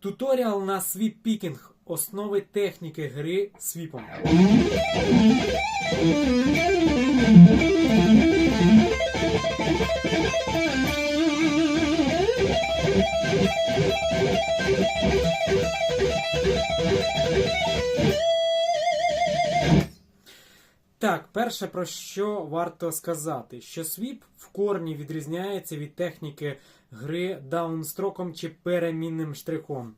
Туторіал на свіп пікінг. Основи техніки гри свіпом. Так, перше про що варто сказати, що свіп в корні відрізняється від техніки гри даунстроком чи перемінним штрихом.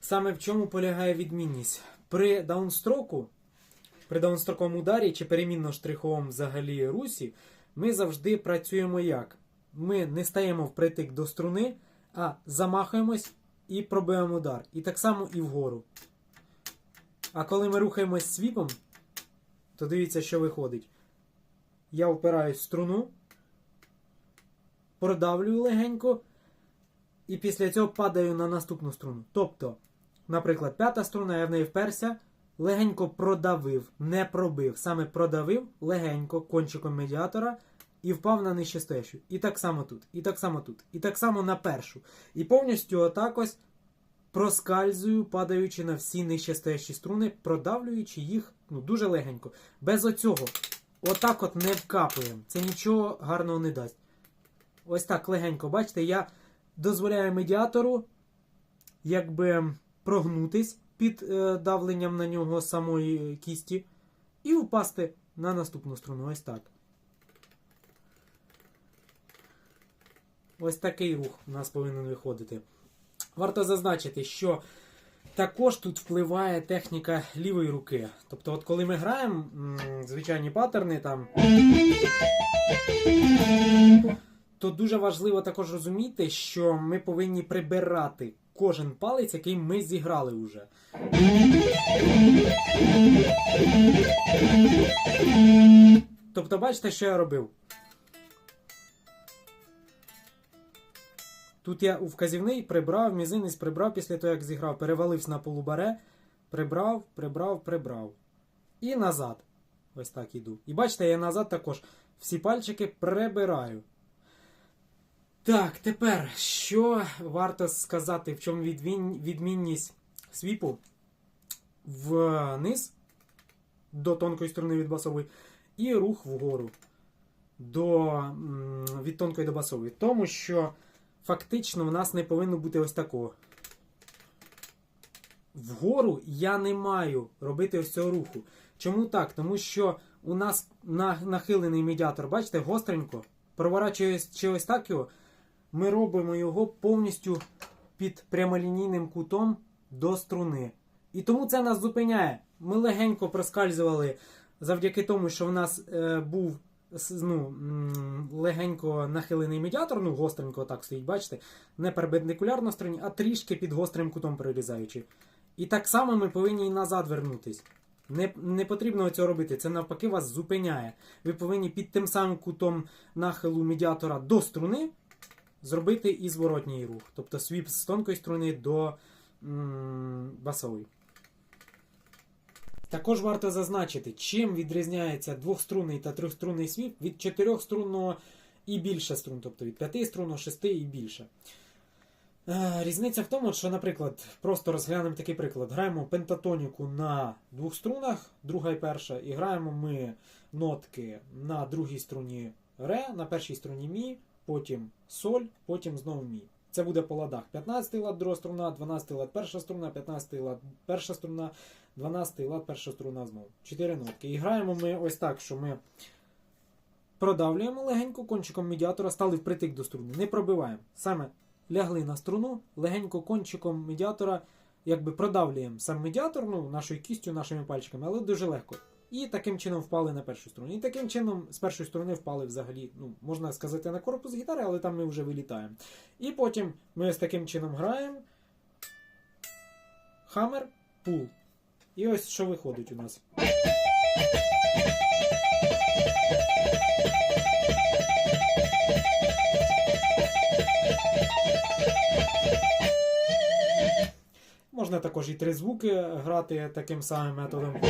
Саме в чому полягає відмінність? При даунстроку, при даунстроковому ударі чи перемінно-штриховому взагалі русі, ми завжди працюємо як? Ми не стаємо впритик до струни, а замахуємось і пробиваємо удар. І так само і вгору. А коли ми рухаємось свіпом, то дивіться, що виходить. Я впираюсь в струну, продавлюю легенько, і після цього падаю на наступну струну. Тобто, наприклад, п'ята струна, я в неї вперся, легенько продавив, не пробив, саме продавив легенько кончиком медіатора і впав на нижче стоящу. І так само тут, і так само тут, і так само на першу. І повністю отак ось проскальзую, падаючи на всі нижче стоящі струни, продавлюючи їх ну, дуже легенько. Без оцього. Отак от не вкапуємо. Це нічого гарного не дасть. Ось так легенько, бачите, я дозволяю медіатору якби прогнутись під е, давленням на нього самої кісті і впасти на наступну струну. Ось так. Ось такий рух у нас повинен виходити. Варто зазначити, що також тут впливає техніка лівої руки. Тобто, от коли ми граємо звичайні паттерни там. То дуже важливо також розуміти, що ми повинні прибирати кожен палець, який ми зіграли вже. Тобто, бачите, що я робив? Тут я у вказівний прибрав, мізинець прибрав після того, як зіграв, перевалився на полубаре, прибрав, прибрав, прибрав. І назад. Ось так іду. І бачите, я назад також всі пальчики прибираю. Так, тепер, що варто сказати, в чому відмін- відмінність свіпу вниз до тонкої сторони від басової, і рух вгору до, від тонкої до басової. Тому що фактично в нас не повинно бути ось такого. Вгору я не маю робити ось цього руху. Чому так? Тому що у нас на- нахилений медіатор, бачите, гостренько, проворачуючи чи ось так його, ми робимо його повністю під прямолінійним кутом до струни. І тому це нас зупиняє. Ми легенько проскальзували завдяки тому, що в нас е, був ну, легенько нахилений медіатор, ну гостренько так стоїть, бачите, не перпендикулярно струні, а трішки під гострим кутом прирізаючи. І так само ми повинні і назад вернутись. Не, не потрібно цього робити, це навпаки вас зупиняє. Ви повинні під тим самим кутом нахилу медіатора до струни зробити і зворотній рух. Тобто свіп з тонкої струни до м, басової. Також варто зазначити, чим відрізняється двохструнний та трьохструнний свіп від чотирьохструнного і більше струн, тобто від п'яти струнного, шести і більше. Е, Різниця в тому, що, наприклад, просто розглянемо такий приклад. Граємо пентатоніку на двох струнах, друга і перша, і граємо ми нотки на другій струні ре, на першій струні мі, потім соль, потім знову мі. Це буде по ладах. 15-й лад друга струна, 12 лад перша струна, 15 лад перша струна, 12 лад перша струна знову. Чотири нотки. І граємо ми ось так, що ми продавлюємо легенько кончиком медіатора, стали впритик до струни. Не пробиваємо. Саме лягли на струну, легенько кончиком медіатора якби продавлюємо сам медіатор, ну, нашою кістю, нашими пальчиками, але дуже легко. І таким чином впали на першу струну. І таким чином з першої струни впали взагалі, ну, можна сказати, на корпус гітари, але там ми вже вилітаємо. І потім ми ось таким чином граємо. Хаммер, пул. І ось що виходить у нас. Можна також і три звуки грати таким самим методом.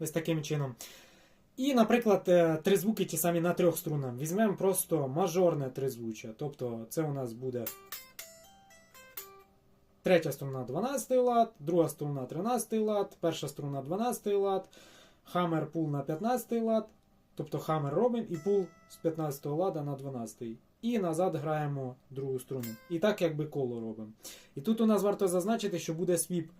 Ось таким чином. І, наприклад, е, три звуки ті самі на трьох струнах. Візьмемо просто мажорне тризвуччя. Тобто це у нас буде третя струна 12 лад, друга струна 13 лад, перша струна 12 лад, хаммер пул на 15 лад, тобто хаммер робимо і пул з 15 лада на 12. І назад граємо другу струну. І так якби коло робимо. І тут у нас варто зазначити, що буде свіп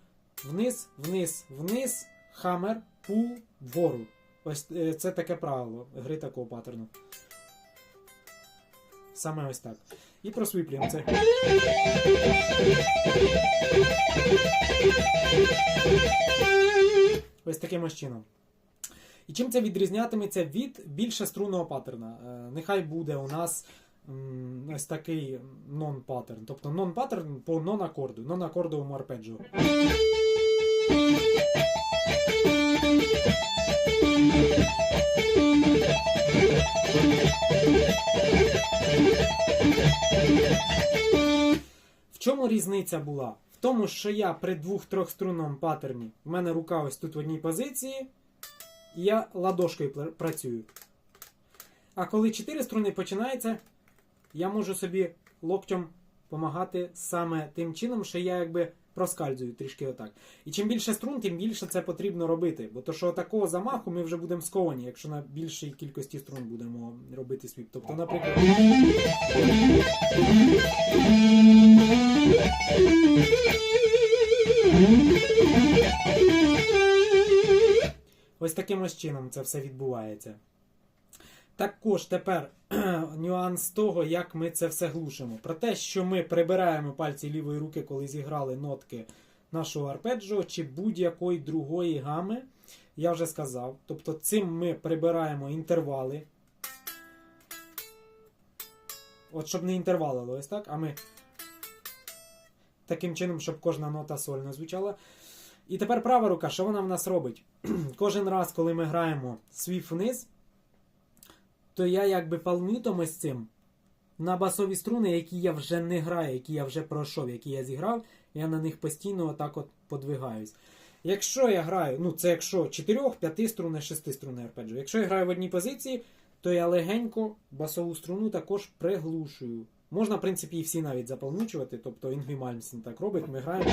вниз, вниз, вниз, хаммер, пул, вгору. Ось е, це таке правило гри такого паттерну. Саме ось так. І просвіплюємо це. Ось таким ось чином. І чим це відрізнятиметься від більше струнного паттерна? Е, Нехай буде у нас ось такий нон-паттерн. Тобто нон-паттерн по нон-акорду, нон-акордовому арпеджіо. В чому різниця була? В тому, що я при двох-трьохструнному паттерні, в мене рука ось тут в одній позиції, і я ладошкою працюю. А коли чотири струни починається, я можу собі локтем допомагати саме тим чином, що я якби проскальзую трішки отак. І чим більше струн, тим більше це потрібно робити. Бо то, що такого замаху ми вже будемо сковані, якщо на більшій кількості струн будемо робити свіп. Тобто, наприклад. Ось таким ось чином це все відбувається. Також тепер нюанс того, як ми це все глушимо. Про те, що ми прибираємо пальці лівої руки, коли зіграли нотки нашого арпеджіо чи будь-якої другої гами, я вже сказав. Тобто цим ми прибираємо інтервали. От щоб не інтервалило ось так, а ми таким чином, щоб кожна нота сольно звучала. І тепер права рука, що вона в нас робить? Кожен раз, коли ми граємо свіф вниз, то я якби палмютом ось цим на басові струни, які я вже не граю, які я вже пройшов, які я зіграв, я на них постійно отак от подвигаюсь. Якщо я граю, ну це якщо 4, 5 струни, 6 струни арпеджіо. Якщо я граю в одній позиції, то я легенько басову струну також приглушую. Можна, в принципі, і всі навіть заполнучувати, тобто Інгві Мальмсен так робить, ми граємо.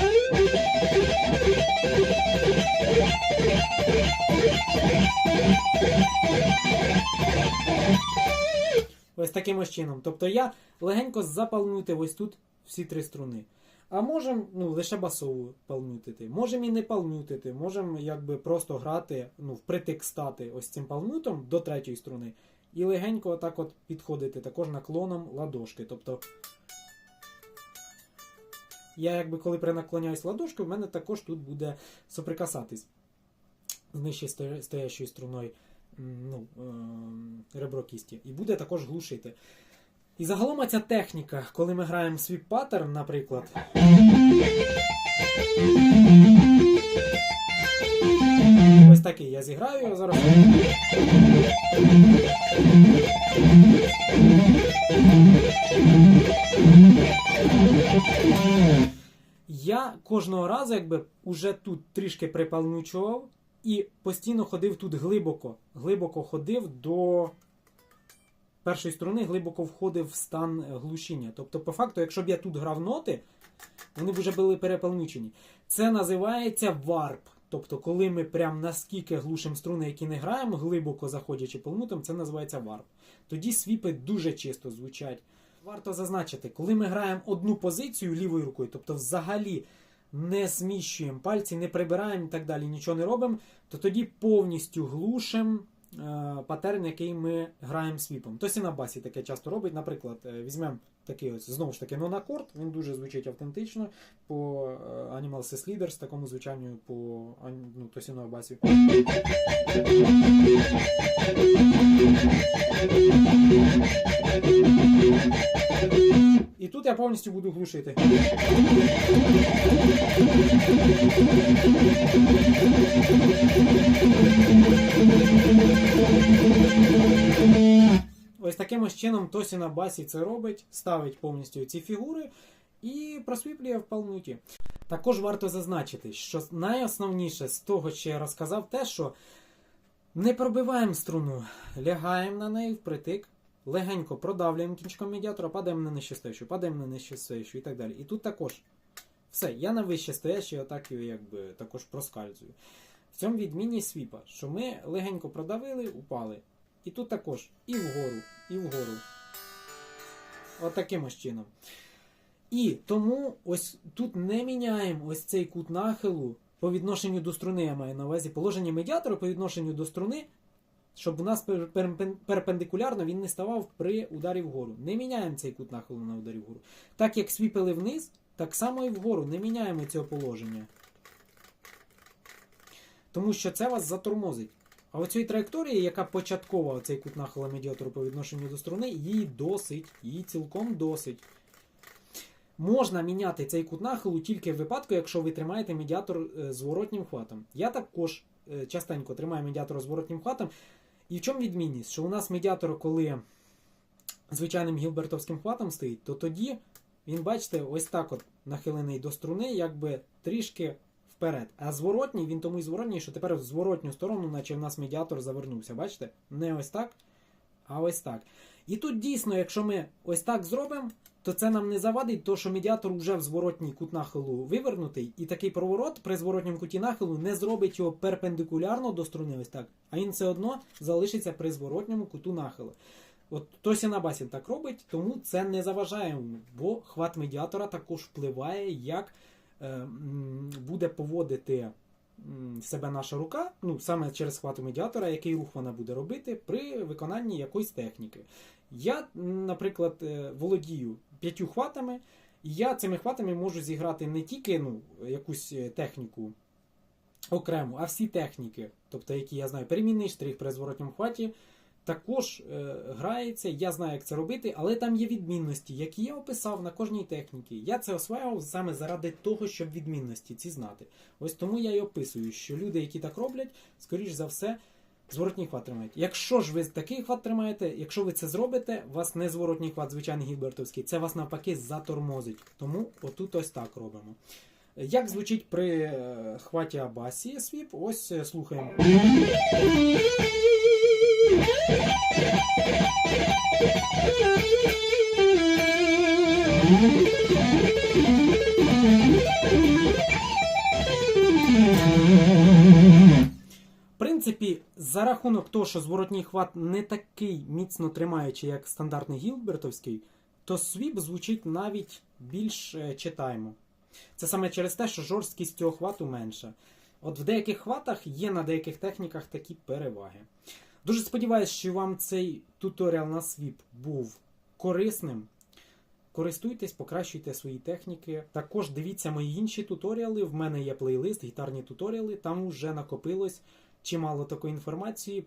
Ось таким ось чином. Тобто я легенько запалнути ось тут всі три струни. А можемо ну, лише басову палнутити. Можемо і не палнутити. Можемо якби просто грати, ну, впритик стати ось цим палнутом до третьої струни. І легенько отак от підходити також наклоном ладошки. Тобто я якби коли перенаклоняюсь ладошкою, в мене також тут буде соприкасатись з нижче сто- стоящою струною ну, е, ребро кісті. І буде також глушити. І загалом ця техніка, коли ми граємо свіп паттерн, наприклад. Такий я зіграю зараз. Я кожного разу, якби уже тут трішки припалнучував і постійно ходив тут глибоко. Глибоко ходив до першої струни, глибоко входив в стан глушіння. Тобто, по факту, якщо б я тут грав ноти, вони б вже були переполнучені. Це називається варп. Тобто, коли ми прям наскільки глушимо струни, які не граємо, глибоко заходячи полнутим, це називається варп. Тоді свіпи дуже чисто звучать. Варто зазначити, коли ми граємо одну позицію лівою рукою, тобто взагалі не зміщуємо пальці, не прибираємо і так далі, нічого не робимо, то тоді повністю глушимо е, паттерн, який ми граємо свіпом. Тось і на басі таке часто робить. Наприклад, е, візьмемо такий ось знову ж таки нон-акорд, він дуже звучить автентично по е, Animal Says Leaders, такому звучанню по ну, тосі басі. І тут я повністю буду глушити. Ось таким ось чином Тосі на басі це робить, ставить повністю ці фігури і просвіплює в палнуті. Також варто зазначити, що найосновніше з того, що я розказав, те, що Не пробиваємо струну, лягаємо на неї впритик, легенько продавлюємо кінчиком медіатора, падаємо на нижче падаємо на нижче і так далі. І тут також все, я на вище стоящий отак якби також проскальзую. В цьому відмінність свіпа, що ми легенько продавили, упали. І тут також і вгору, і вгору. Отаким ось чином. І тому ось тут не міняємо ось цей кут нахилу по відношенню до струни, я маю на увазі положення медіатора по відношенню до струни, щоб у нас пер- пер- перпендикулярно він не ставав при ударі вгору. Не міняємо цей кут нахилу на ударі вгору. Так як свіпили вниз, так само і вгору. Не міняємо цього положення. Тому що це вас затормозить. А оцієї траєкторії, яка початкова цей кут нахила медіатору по відношенню до струни, її досить, її цілком досить. Можна міняти цей кут нахилу тільки в випадку, якщо ви тримаєте медіатор е, зворотнім хватом. Я також е, частенько тримаю медіатор зворотнім хватом. І в чому відмінність? Що у нас медіатор, коли звичайним гілбертовським хватом стоїть, то тоді він, бачите, ось так от нахилений до струни, якби трішки вперед. А зворотній, він тому і зворотній, що тепер в зворотню сторону, наче в нас медіатор завернувся. Бачите? Не ось так, а ось так. І тут дійсно, якщо ми ось так зробимо, то це нам не завадить, то що медіатор вже в зворотній кут нахилу вивернутий, і такий проворот при зворотньому куті нахилу не зробить його перпендикулярно до струни, ось так, а він все одно залишиться при зворотньому куту нахилу. От Тосі на басі так робить, тому це не заважає, бо хват медіатора також впливає, як буде поводити себе наша рука, ну саме через хват медіатора, який рух вона буде робити при виконанні якоїсь техніки. Я, наприклад, е, володію п'ятью хватами, і я цими хватами можу зіграти не тільки ну, якусь е, техніку окрему, а всі техніки, тобто які я знаю, перемінний штрих при зворотньому хваті. Також е, грається, я знаю, як це робити, але там є відмінності, які я описав на кожній техніці. Я це осваював саме заради того, щоб відмінності ці знати. Ось тому я і описую, що люди, які так роблять, скоріш за все, зворотній хват тримають. Якщо ж ви такий хват тримаєте, якщо ви це зробите, вас не зворотній хват, звичайний гілбертовський, це вас навпаки затормозить. Тому отут ось так робимо. Як звучить при е, хваті Абасі свіп? Ось е, слухаємо. В принципі, за рахунок того, що зворотній хват не такий міцно тримаючий, як стандартний гілбертовський, то свіп звучить навіть більш е, читаємо. Це саме через те, що жорсткість цього хвату менша. От в деяких хватах є на деяких техніках такі переваги. Дуже сподіваюся, що вам цей туторіал на свіп був корисним. Користуйтесь, покращуйте свої техніки. Також дивіться мої інші туторіали. В мене є плейлист, гітарні туторіали. Там вже накопилось чимало такої інформації.